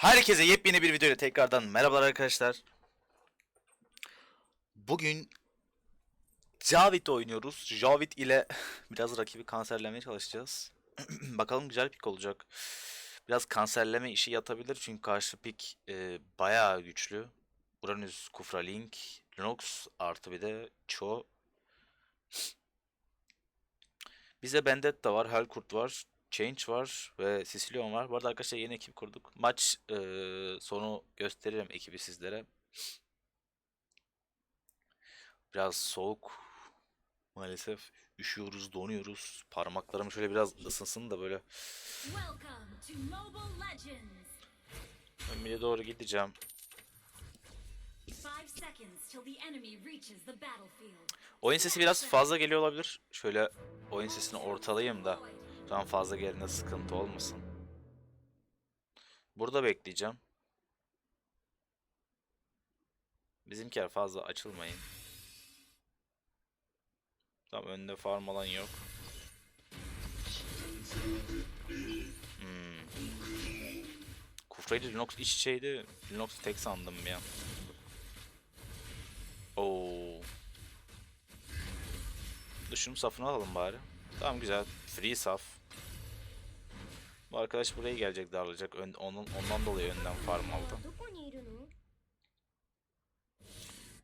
Herkese yepyeni bir videoyla tekrardan merhabalar arkadaşlar. Bugün Javit oynuyoruz. Javit ile biraz rakibi kanserlemeye çalışacağız. Bakalım güzel pik olacak. Biraz kanserleme işi yatabilir çünkü karşı pik e, bayağı güçlü. Uranüs, Kufra Link, Lunox artı bir de Cho. Bize Vendetta var, Hellkurt var, Change var ve Sicilion var. Bu arada arkadaşlar yeni ekip kurduk. Maç e, sonu gösteririm ekibi sizlere. Biraz soğuk. Maalesef üşüyoruz, donuyoruz. Parmaklarım şöyle biraz ısınsın da böyle. Mid'e doğru gideceğim. Oyun sesi biraz fazla geliyor olabilir. Şöyle oyun sesini ortalayayım da. Şu an fazla geldiğinde sıkıntı olmasın. Burada bekleyeceğim. Bizimkiler fazla açılmayın. Tam önde farm alan yok. Hmm. Kufrayla Linux iç içeydi. Linux tek sandım bir an. Oo. Dışım safını alalım bari. Tamam güzel. Free saf. Bu arkadaş buraya gelecek darlayacak. Ön, onun, ondan dolayı önden farm aldı.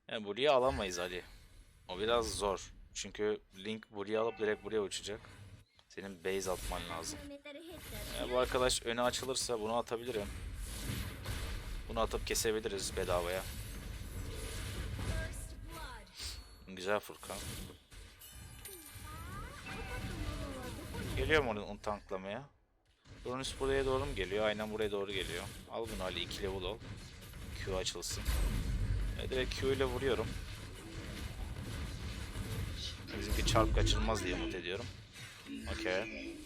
Yani buraya alamayız Ali. O biraz zor. Çünkü Link buraya alıp direkt buraya uçacak. Senin base atman lazım. Yani bu arkadaş öne açılırsa bunu atabilirim. Bunu atıp kesebiliriz bedavaya. Güzel Furkan. Geliyorum onu, onu tanklamaya. Uranüs buraya doğru mu geliyor? Aynen buraya doğru geliyor. Al bunu Ali 2 level ol. Q açılsın. E, direkt Q ile vuruyorum. Bizimki çarp kaçırmaz diye umut ediyorum. Okey.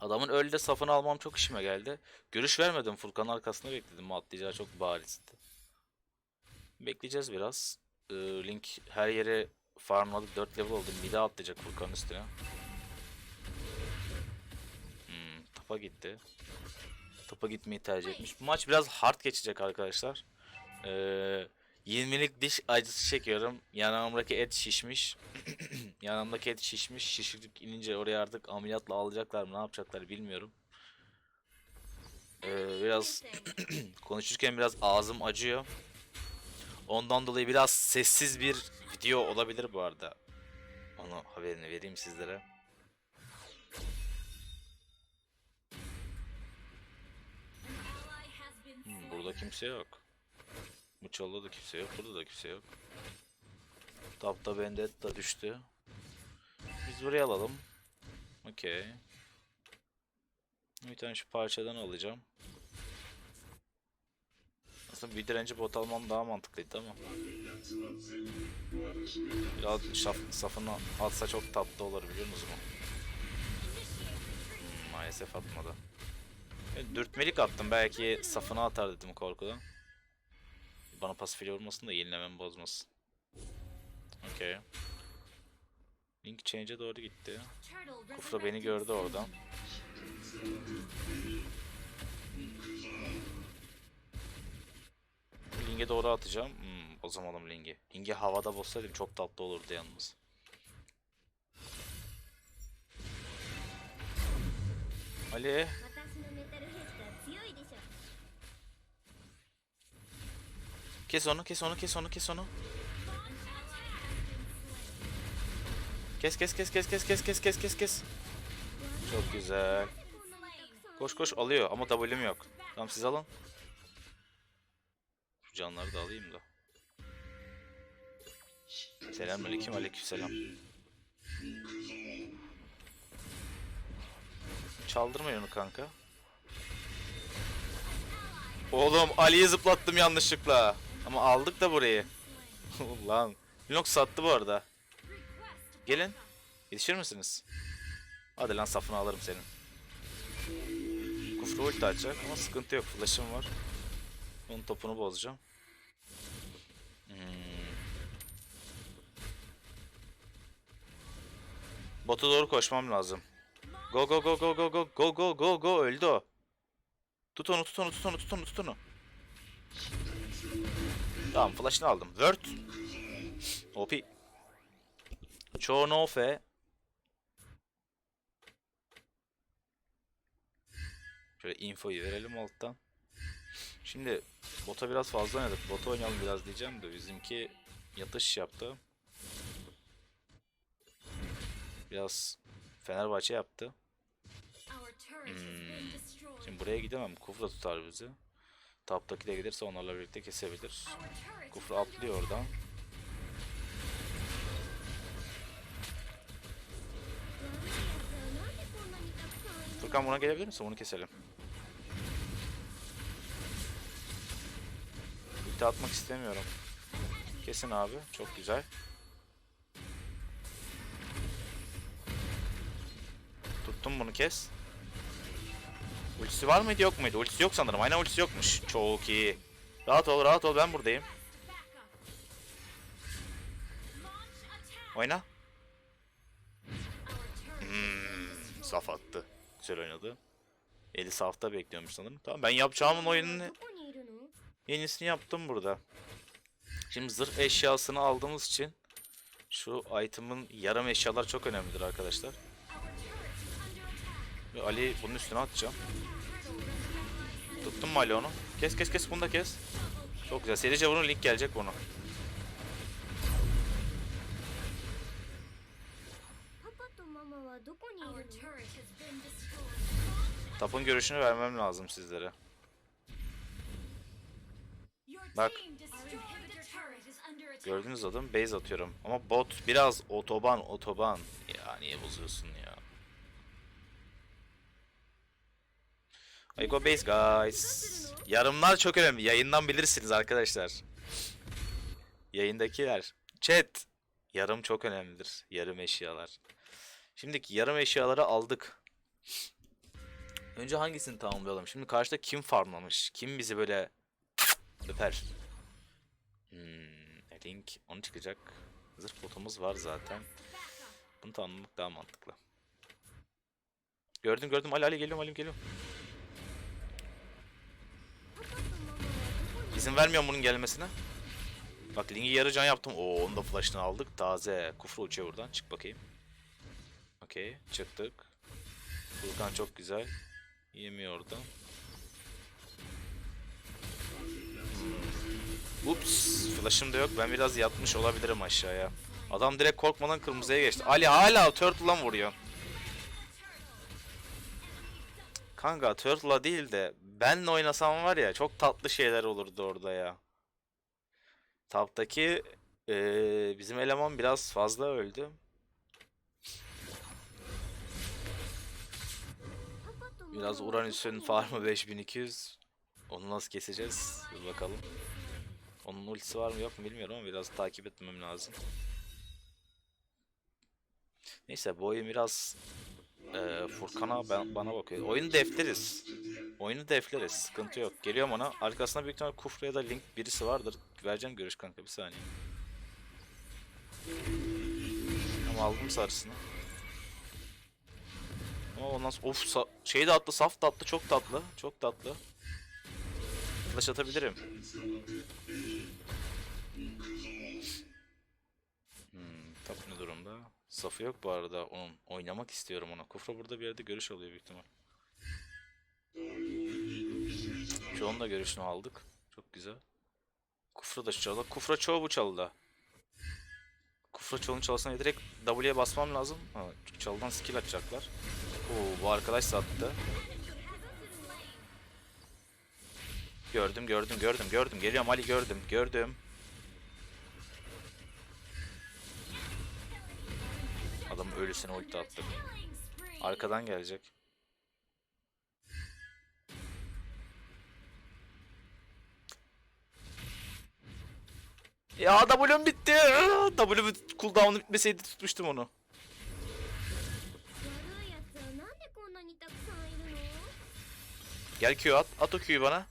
Adamın öyle de safını almam çok işime geldi. Görüş vermedim. Furkan'ın arkasında bekledim. Atlayacağı çok barizdi. Bekleyeceğiz biraz. Ee, Link her yere farmladık 4 level oldu. Mid'e atlayacak Furkan'ın üstüne. Hmm, tapa gitti. Tapa gitmeyi tercih etmiş. Bu maç biraz hard geçecek arkadaşlar. Ee, 20'lik diş acısı çekiyorum. Yanağımdaki et şişmiş. Yanağımdaki et şişmiş. Şişirdik inince oraya artık ameliyatla alacaklar mı ne yapacaklar bilmiyorum. Ee, biraz konuşurken biraz ağzım acıyor. Ondan dolayı biraz sessiz bir video olabilir bu arada. Onu haberini vereyim sizlere. Burada kimse yok. Bu çalda da kimse yok. Burada da kimse yok. Tapta Vendetta düştü. Biz buraya alalım. Okey. Bir tane şu parçadan alacağım. Aslında bir direnci bot almam daha mantıklıydı ama. Biraz şaf, safını atsa çok tatlı olur biliyor musunuz? Hmm, maalesef atmadı. Dürtmelik attım belki safına atar dedim korkudan. Bana pasifili vurmasın da yenilemem bozmasın. Okey. Link change'e doğru gitti. Kufra beni gördü oradan. Link'e doğru atacağım. Hmm, bozamadım Link'i. Link'i havada bozsaydım çok tatlı olurdu yalnız. Ali kes onu kes onu kes onu kes onu. Kes kes kes kes kes kes kes kes kes kes. Çok güzel. Koş koş alıyor ama W'm yok. Tamam siz alın. Şu canları da alayım da. Selamünaleyküm aleykümselam. Çaldırmayın onu kanka. Oğlum Ali'yi zıplattım yanlışlıkla. Ama aldık da burayı. Ulan. Linux sattı bu arada. Gelin. Yetişir misiniz? Hadi lan safını alırım senin. Kufru ulti açacak ama sıkıntı yok. Flash'ım var. Onun topunu bozacağım. Hmm. Bota doğru koşmam lazım. Go go go go go go go go go go öldü o. Tut onu tut onu tut onu tut onu tut onu. Tamam flash'ını aldım. Word. OP. Chonofe. Şöyle infoyu verelim alttan. Şimdi bota biraz fazla oynadık. Bota oynayalım biraz diyeceğim de bizimki yatış yaptı. Biraz Fenerbahçe yaptı. Destroyed. Şimdi buraya gidemem. Kufra tutar bizi. Taptaki de gelirse onlarla birlikte kesebilir. Kufra atlıyor oradan. Furkan buna gelebilir misin? Bunu keselim. Ulti atmak istemiyorum. Kesin abi. Çok güzel. Tuttum bunu kes. Ultisi var mıydı yok muydu? Ultisi yok sanırım. Aynen ultisi yokmuş. Çok iyi. Rahat ol rahat ol ben buradayım. Oyna. Hmm, saf attı. Güzel oynadı. Eli safta bekliyormuş sanırım. Tamam ben yapacağımın oyunun yenisini yaptım burada. Şimdi zırh eşyasını aldığımız için şu item'ın yarım eşyalar çok önemlidir arkadaşlar. Ali bunun üstüne atacağım. Tuttun mu Ali onu? Kes kes kes bunu da kes. Çok güzel. Serice bunun link gelecek bunu. Tap'ın görüşünü vermem lazım sizlere. Bak. Gördüğünüz adım base atıyorum. Ama bot biraz otoban otoban. Ya niye bozuyorsun ya? I go base guys. Yarımlar çok önemli. Yayından bilirsiniz arkadaşlar. Yayındakiler. Chat. Yarım çok önemlidir. Yarım eşyalar. Şimdiki yarım eşyaları aldık. Önce hangisini tamamlayalım? Şimdi karşıda kim farmlamış? Kim bizi böyle öper? Hmm, Link onu çıkacak. Zırh botumuz var zaten. Bunu tamamlamak daha mantıklı. Gördüm gördüm Ali Ali geliyorum Ali geliyorum. İzin vermiyorum bunun gelmesine. Bak Link'i yarı can yaptım. Oo onu da flash'ını aldık. Taze. Kufra uçuyor buradan. Çık bakayım. Okey. Çıktık. Furkan çok güzel. Yemiyor oradan. Hmm. Ups. Flash'ım da yok. Ben biraz yatmış olabilirim aşağıya. Adam direkt korkmadan kırmızıya geçti. Ali hala Turtle'la vuruyor. Kanka Turtle'la değil de Benle oynasam var ya çok tatlı şeyler olurdu orada ya. Taptaki ee, bizim eleman biraz fazla öldü. Biraz Uranüs'ün farmı 5200. Onu nasıl keseceğiz? Bir bakalım. Onun ultisi var mı yok mu bilmiyorum ama biraz takip etmem lazım. Neyse bu oyun biraz e, Furkan'a ben, bana bakıyor. Oyun defteriz. Oyunu defleriz. Sıkıntı yok. Geliyorum ona. Arkasında büyük ihtimal Kufra ya da Link birisi vardır. Vereceğim görüş kanka bir saniye. Ama aldım sarısını. Ama ondan sonra of şey de attı, saf da attı, çok tatlı, çok tatlı. Flash atabilirim. Hmm, tap ne durumda? Safı yok bu arada onun. Oynamak istiyorum ona. Kufra burada bir yerde görüş alıyor büyük ihtimal. Da görüşünü aldık. Çok güzel. Kufra da çaldı. Kufra çoğu bu çaldı. Kufra çoğunun çalısına direkt W'ye basmam lazım. Ha, çaldan skill atacaklar. Oo, bu arkadaş sattı. Gördüm, gördüm, gördüm, gördüm. Geliyorum Ali gördüm, gördüm. Adam ölüsüne ulti attı. Arkadan gelecek. Ya W'm bitti. W cooldown'u bitmeseydi tutmuştum onu. Gel Q at. At o Q'yu bana.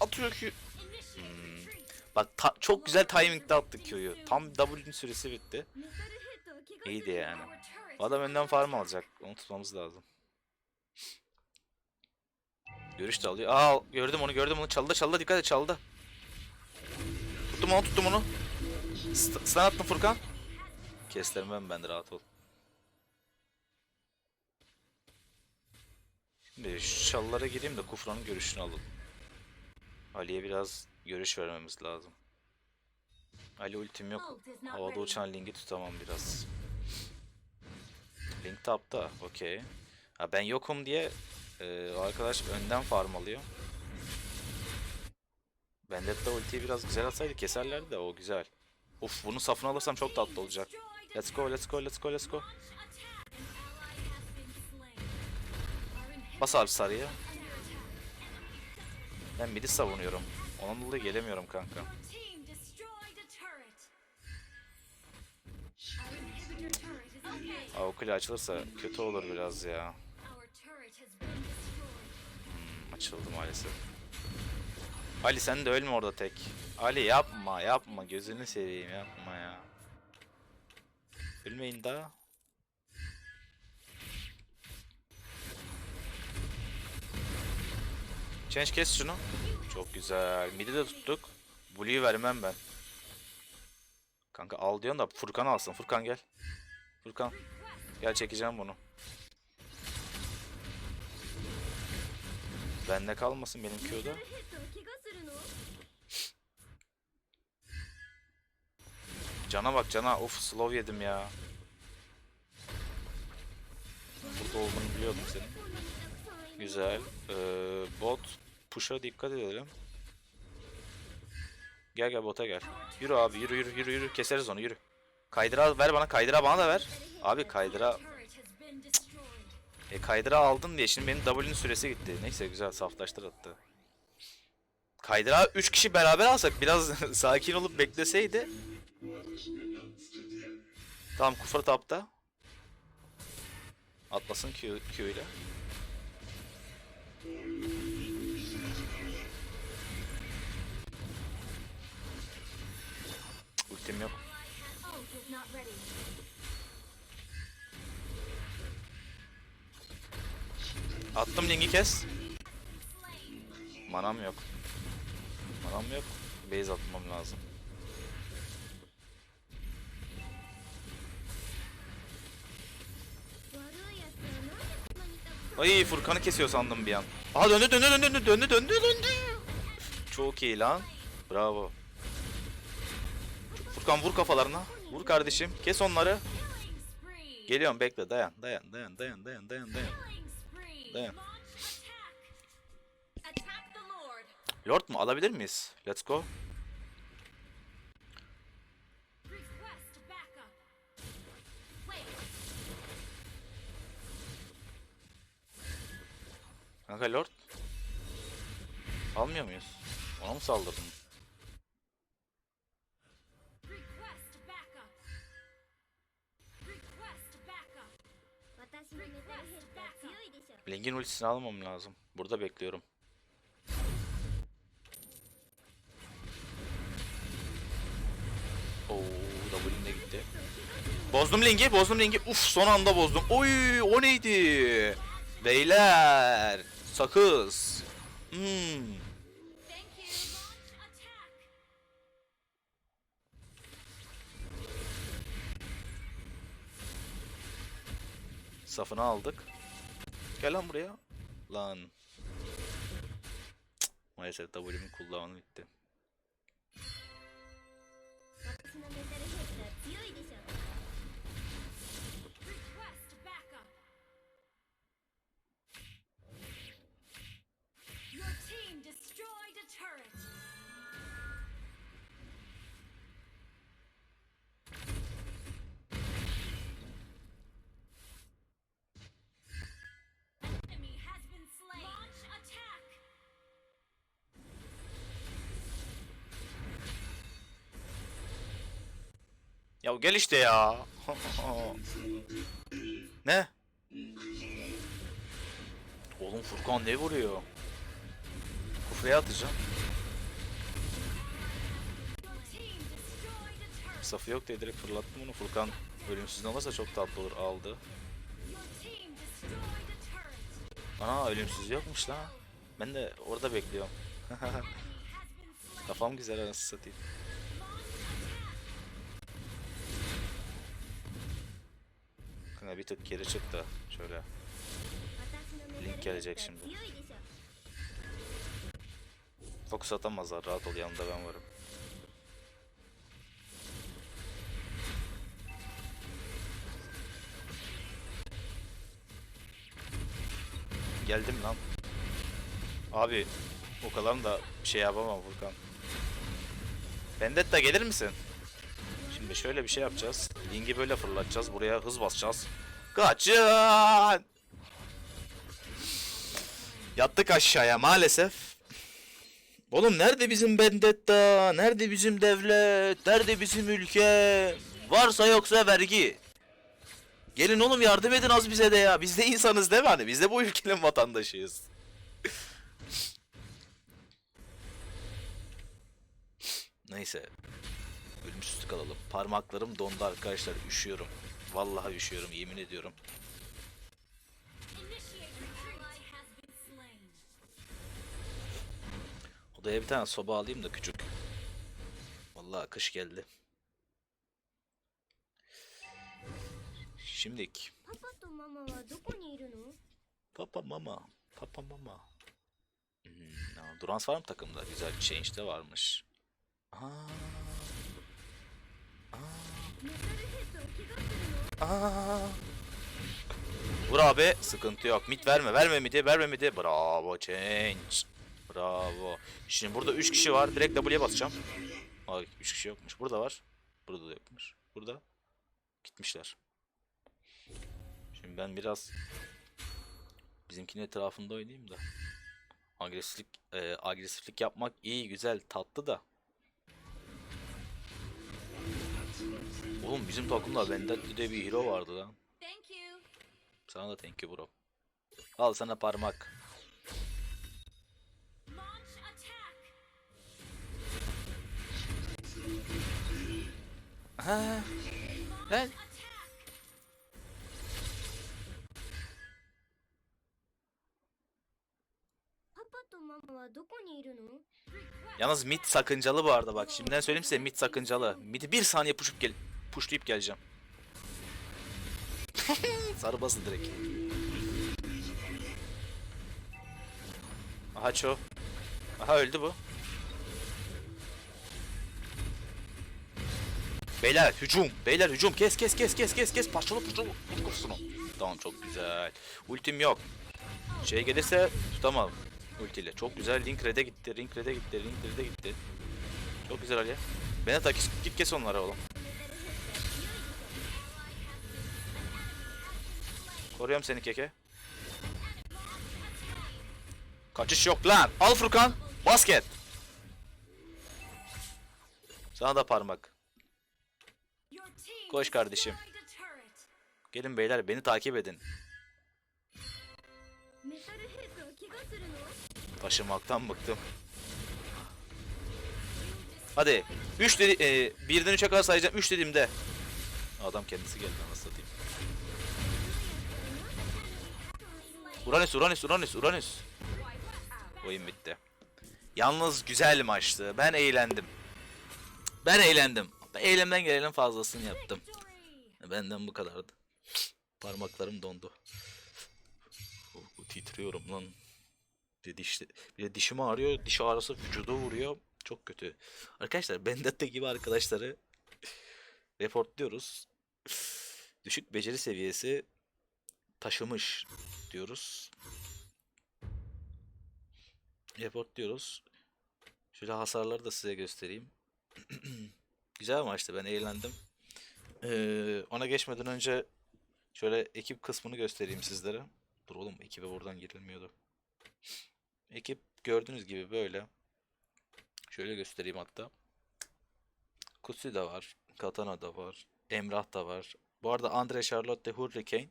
At o Q'yu. Hmm. Bak çok güzel timing'de attık Q'yu. Tam W'nin süresi bitti. İyiydi yani. Bu adam önden farm alacak. Onu tutmamız lazım. Görüş de alıyor. Aa gördüm onu gördüm onu. Çaldı çaldı dikkat et çaldı. Tuttum onu tuttum onu. St stun Furkan. Kestirmem ben de rahat ol. Şimdi şu çalılara gireyim de Kufra'nın görüşünü alalım. Ali'ye biraz görüş vermemiz lazım. Ali ultim yok. Havada uçan Link'i tutamam biraz. Link tapta. Okey. Ha ben yokum diye e, arkadaş önden farm alıyor. Vendetta ultiyi biraz güzel atsaydı keserlerdi de o güzel. Uf bunun safını alırsam çok tatlı olacak. Let's go, let's go, let's go, let's go. Bas abi sarıya. Ben midi savunuyorum. Ondan dolayı gelemiyorum kanka. Aa, o kule açılırsa kötü olur biraz ya. Hmm, açıldı maalesef. Ali sen de ölme orada tek. Ali yapma yapma gözünü seveyim yapma ya. Ölmeyin daha. Change kes şunu. Çok güzel. Midi de tuttuk. Blue'yu vermem ben. Kanka al diyorsun da Furkan alsın. Furkan gel. Furkan. Gel çekeceğim bunu. Bende kalmasın benim Q'da. Cana bak cana. Of slow yedim ya. Burada olduğunu biliyordum senin. Güzel. Ee, bot push'a dikkat edelim. Gel gel bota gel. Yürü abi yürü yürü yürü yürü keseriz onu yürü. Kaydıra ver bana kaydıra bana da ver. Abi kaydıra e kaydıra aldın diye şimdi benim W'nin süresi gitti. Neyse güzel saflaştır attı. Kaydıra 3 kişi beraber alsak biraz sakin olup bekleseydi. Tamam Kufra tapta. Atlasın Q, Q ile. Ultim yok. Attım linki kes. Manam yok canım yok. Base atmam lazım. Ay Furkan'ı kesiyor sandım bir an. Aha döndü döndü döndü döndü döndü döndü döndü. Çok iyi lan. Bravo. Furkan vur kafalarına. Vur kardeşim. Kes onları. Geliyorum bekle dayan dayan dayan dayan dayan dayan dayan. Dayan. Lord mu alabilir miyiz? Let's go. Kanka Lord. Almıyor muyuz? Ona mı saldırdın? Bling'in ultisini almam lazım. Burada bekliyorum. Bozdum Link'i, bozdum Link'i. Uf, son anda bozdum. Oy, o neydi? Beyler, sakız. Hmm. Safını aldık. Gel lan buraya. Lan. Cık, Maalesef W'min cooldown'u bitti. Ya gel işte ya. ne? Oğlum Furkan ne vuruyor? Kufraya atacağım. Safı yok diye direkt fırlattım onu. Furkan ölümsüzden alırsa çok tatlı olur. Aldı. Ana ölümsüz yokmuş lan. Ben de orada bekliyorum. Kafam güzel anasını satayım. Aslında bir tık geri çık da şöyle. Link gelecek şimdi. Fokus atamazlar rahat ol yanında ben varım. Geldim lan. Abi o kadar da şey yapamam Furkan. Vendetta gelir misin? Şimdi şöyle bir şey yapacağız. Lingi böyle fırlatacağız. Buraya hız basacağız. Kaçın! Yattık aşağıya maalesef. Oğlum nerede bizim Vendetta? Nerede bizim devlet? Nerede bizim ülke? Varsa yoksa vergi. Gelin oğlum yardım edin az bize de ya. Biz de insanız değil mi hani? Biz de bu ülkenin vatandaşıyız. Neyse. Ölümsüzlük alalım. Parmaklarım dondu arkadaşlar. Üşüyorum. Vallahi üşüyorum. Yemin ediyorum. Odaya bir tane soba alayım da küçük. Vallahi kış geldi. Şimdik. Papa mama. Papa mama. Hmm, Durans var mı takımda? Güzel bir change de varmış. Aaa. Aa. Vur abi. Sıkıntı yok. Mid verme. Verme midi. Verme midi. Bravo. Change. Bravo. Şimdi burada 3 kişi var. Direkt W'ye basacağım. Ay 3 kişi yokmuş. Burada var. Burada da yokmuş. Burada. Gitmişler. Şimdi ben biraz bizimkinin etrafında oynayayım da. Agresiflik, e, agresiflik yapmak iyi, güzel, tatlı da Oğlum bizim takımda Vendetti'de bir hero vardı lan. Sana da thank you bro. Al sana parmak. Ha. Lan. Yalnız mid sakıncalı bu arada bak. Şimdiden söyleyeyim size mid sakıncalı. Mid'i bir saniye puşup gelin pushlayıp geleceğim. Sarı basın direkt. Aha ço. Aha öldü bu. Beyler hücum. Beyler hücum. Kes kes kes kes kes kes. Parçalı parçalı. Kafasına. Tamam çok güzel. Ultim yok. Şey gelirse tutamam. Ultiyle. Çok güzel. Link red'e gitti. Link red'e gitti. Link red'e gitti. Çok güzel Ali. Beni tak git kes onlara oğlum. Koruyorum seni keke. Kaçış yok lan. Al Furkan. Basket. Sana da parmak. Koş kardeşim. Gelin beyler beni takip edin. Taşımaktan bıktım. Hadi. 3 dedi e, birden 3'e kadar sayacağım. 3 dediğimde adam kendisi geldi anasını Uranüs, Uranüs, Uranüs, Uranüs. Oyun bitti. Yalnız güzel maçtı. Ben eğlendim. Ben eğlendim. Ben eğlemden gelenin fazlasını yaptım. Benden bu kadardı. Parmaklarım dondu. Oh, titriyorum lan. Bir diş, bir de dişim ağrıyor. Diş ağrısı vücuda vuruyor. Çok kötü. Arkadaşlar Vendetta gibi arkadaşları reportluyoruz. Düşük beceri seviyesi taşımış diyoruz. Reportluyoruz. Şöyle hasarları da size göstereyim. Güzel maçtı. Ben eğlendim. Ee, ona geçmeden önce şöyle ekip kısmını göstereyim sizlere. Dur oğlum ekibe buradan girilmiyordu. Ekip gördüğünüz gibi böyle. Şöyle göstereyim hatta. Kutsi de var. Katana da var. Emrah da var. Bu arada Andre Charlotte Hurricane.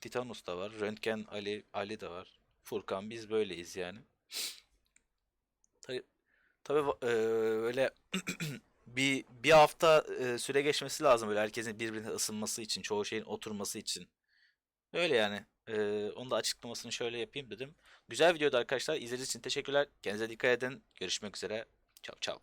Titanus da var. Röntgen Ali Ali de var. Furkan biz böyleyiz yani. Tabii tabii eee, öyle bir bir hafta e, süre geçmesi lazım böyle herkesin birbirine ısınması için, çoğu şeyin oturması için. Öyle yani. Ee, onu da açıklamasını şöyle yapayım dedim. Güzel videodu arkadaşlar. İzlediğiniz için teşekkürler. Kendinize dikkat edin. Görüşmek üzere. Çao çao.